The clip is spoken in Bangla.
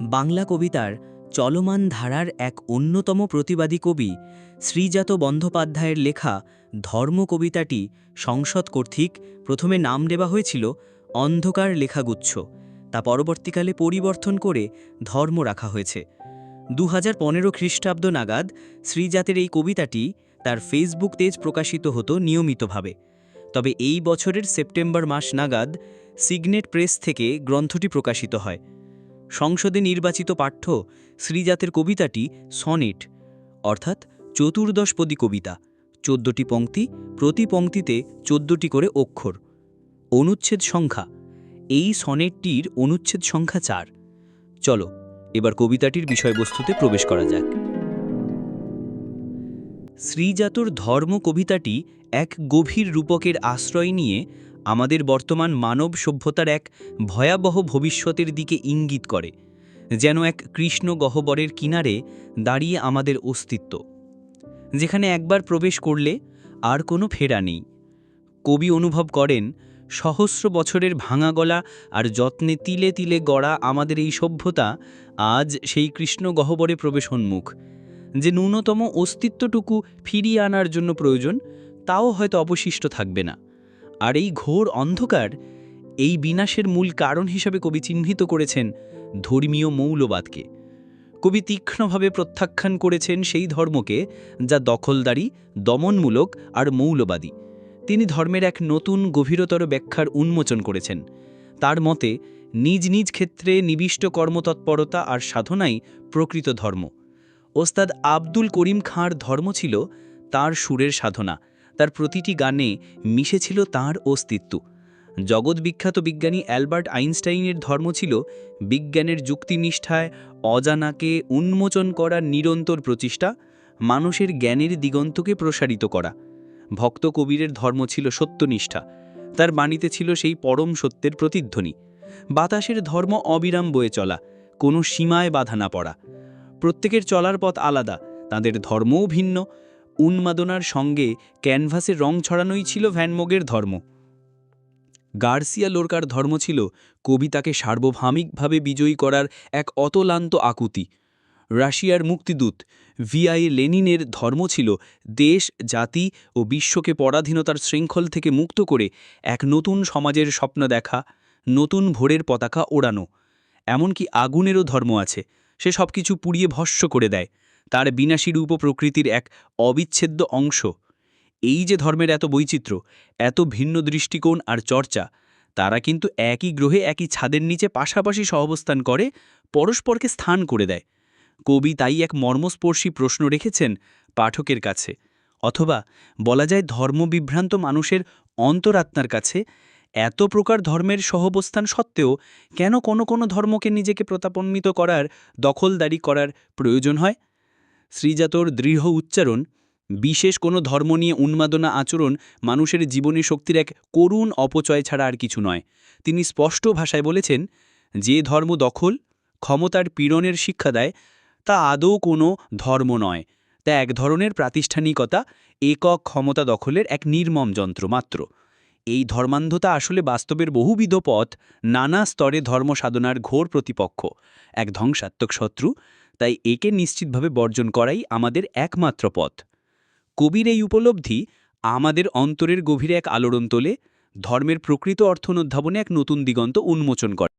বাংলা কবিতার চলমান ধারার এক অন্যতম প্রতিবাদী কবি শ্রীজাত বন্দ্যোপাধ্যায়ের লেখা ধর্ম কবিতাটি সংসদ কর্তৃক প্রথমে নাম দেওয়া হয়েছিল অন্ধকার লেখাগুচ্ছ। তা পরবর্তীকালে পরিবর্তন করে ধর্ম রাখা হয়েছে। দু হাজার পনেরো খ্রিস্টাব্দ নাগাদ শ্রীজাতের এই কবিতাটি তার ফেসবুক পেজ প্রকাশিত হতো নিয়মিতভাবে। তবে এই বছরের সেপ্টেম্বর মাস নাগাদ সিগনেট প্রেস থেকে গ্রন্থটি প্রকাশিত হয়। সংসদে নির্বাচিত পাঠ্য শ্রীজাতের কবিতাটি সনেট, অর্থাৎ চতুর্দশপদী কবিতা, চোদ্দটি পংক্তি, প্রতি পংক্তিতে চোদ্দটি করে অক্ষর। অনুচ্ছেদ সংখ্যা, এই সনেটটির অনুচ্ছেদ সংখ্যা চার। চলো, এবার কবিতাটির বিষয়বস্তুতে প্রবেশ করা যাক। শ্রীজাতর ধর্ম কবিতাটি এক গভীর রূপকের আশ্রয় নিয়ে আমাদের বর্তমান মানব সভ্যতার এক ভয়াবহ ভবিষ্যতের দিকে ইঙ্গিত করে, যেন এক কৃষ্ণ গহ্বরের কিনারে দাঁড়িয়ে আমাদের অস্তিত্ব, যেখানে একবার প্রবেশ করলে আর কোনো ফেরা নেই। কবি অনুভব করেন, সহস্র বছরের ভাঙা গলা আর যত্নে তিলে তিলে গড়া আমাদের এই সভ্যতা আজ সেই কৃষ্ণ গহ্বরে প্রবেশোন্মুখ, যে ন্যূনতম অস্তিত্বটুকু ফিরিয়ে আনার জন্য প্রয়োজন, তাও হয়তো অবশিষ্ট থাকবে না। আর এই ঘোর অন্ধকার এই বিনাশের মূল কারণ হিসাবে কবি চিহ্নিত করেছেন ধর্মীয় মৌলবাদকে। কবি তীক্ষ্ণভাবে প্রত্যাখ্যান করেছেন সেই ধর্মকে যা দখলদারি, দমনমূলক আর মৌলবাদী। তিনি ধর্মের এক নতুন, গভীরতর ব্যাখ্যার উন্মোচন করেছেন। তার মতে, নিজ নিজ ক্ষেত্রে নিবিষ্ট কর্মতৎপরতা আর সাধনাই প্রকৃত ধর্ম। ওস্তাদ আব্দুল করিম খাঁর ধর্ম ছিল তার সুরের সাধনা। তার প্রতিটি গানে মিশেছিল তার অস্তিত্ব। জগৎ বিখ্যাত বিজ্ঞানী অ্যালবার্ট আইনস্টাইনের ধর্ম ছিল বিজ্ঞানের যুক্তিনিষ্ঠায় অজানাকে উন্মোচন করার নিরন্তর প্রচেষ্টা, মানুষের জ্ঞানের দিগন্তকে প্রসারিত করা। ভক্ত কবিরের ধর্ম ছিল সত্যনিষ্ঠা, তার বাণীতে ছিল সেই পরম সত্যের প্রতিধ্বনি। বাতাসের ধর্ম অবিরাম বয়ে চলা, কোনো সীমায় বাধা না পড়া। প্রত্যেকের চলার পথ আলাদা, তাদের ধর্মও ভিন্ন উন্মাদনার সঙ্গে ক্যানভাসে রং ছড়ানোই ছিল ভ্যানমোগের ধর্ম। গার্সিয়া লোরকার ধর্ম ছিল কবিতাকে সার্বভৌমিকভাবে বিজয়ী করার এক অতলান্ত আকুতি। রাশিয়ার মুক্তিদূত ভিআই লেনিনের ধর্ম ছিল দেশ, জাতি ও বিশ্বকে পরাধীনতার শৃঙ্খল থেকে মুক্ত করে এক নতুন সমাজের স্বপ্ন দেখা, নতুন ভোরের পতাকা ওড়ানো। এমনকি আগুনেরও ধর্ম আছে, সে সব কিছু পুড়িয়ে ভস্য করে দেয়। তার বিনাশী রূপ প্রকৃতির এক অবিচ্ছেদ্য অংশ। এই যে ধর্মের এত বৈচিত্র্য, এত ভিন্ন দৃষ্টিকোণ আর চর্চা, তারা কিন্তু একই গ্রহে একই ছাদের নিচে পাশাপাশি সহাবস্থান করে, পরস্পরকে স্থান করে দেয়। কবি তাই এক মর্মস্পর্শী প্রশ্ন রেখেছেন পাঠকের কাছে, অথবা বলা যায় ধর্মবিভ্রান্ত মানুষের অন্তরাত্মার কাছে, এত প্রকার ধর্মের সহবস্থান সত্ত্বেও কেন কোনো কোনো ধর্মকে নিজেকে প্রতাপন্বিত করার, দখলদারি করার প্রয়োজন হয়? শ্রীজাতর দৃঢ় উচ্চারণ, বিশেষ কোনো ধর্ম নিয়ে উন্মাদনা আচরণ মানুষের জীবনী শক্তির এক করুণ অপচয় ছাড়া আর কিছু নয়। তিনি স্পষ্ট ভাষায় বলেছেন, যে ধর্ম দখল, ক্ষমতার পীড়নের শিক্ষা দেয়, তা আদৌ কোনো ধর্ম নয়। তা এক ধরনের প্রাতিষ্ঠানিকতা, একক ক্ষমতা দখলের এক নির্মম যন্ত্র মাত্র। এই ধর্মান্ধতা আসলে বাস্তবের বহুবিধ পথ, নানা স্তরে ধর্ম সাধনার ঘোর প্রতিপক্ষ। এক ধ্বংসাত্মক শত্রু তাই একে নিশ্চিতভাবে বর্জন করাই আমাদের একমাত্র পথ। কবির এই উপলব্ধি আমাদের অন্তরের গভীরে এক আলোড়ন তোলে, ধর্মের প্রকৃত অর্থ অনুধাবনে এক নতুন দিগন্ত উন্মোচন করে।